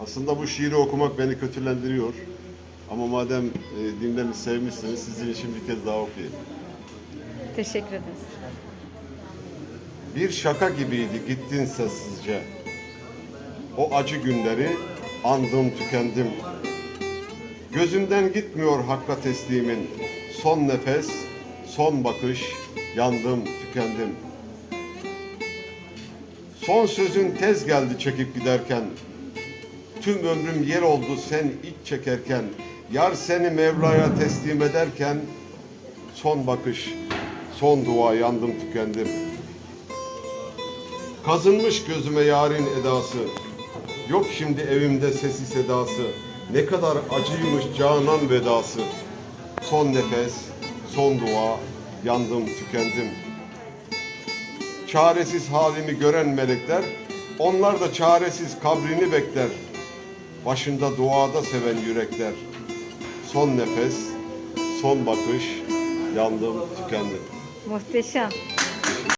Aslında bu şiiri okumak beni kötülendiriyor. Ama madem e, dinlemiş, sevmişsiniz sizin için bir kez daha okuyayım. Teşekkür ederiz. Bir şaka gibiydi gittin sessizce. O acı günleri andım tükendim. Gözümden gitmiyor hakka teslimin. Son nefes, son bakış, yandım tükendim. Son sözün tez geldi çekip giderken. Tüm ömrüm yer oldu sen iç çekerken. Yar seni Mevla'ya teslim ederken. Son bakış, son dua yandım tükendim. Kazınmış gözüme yarın edası. Yok şimdi evimde sesi sedası. Ne kadar acıymış canan vedası. Son nefes, son dua, yandım tükendim. Çaresiz halimi gören melekler, onlar da çaresiz kabrini bekler. Başında duada seven yürekler. Son nefes, son bakış, yandım tükendim. Muhteşem.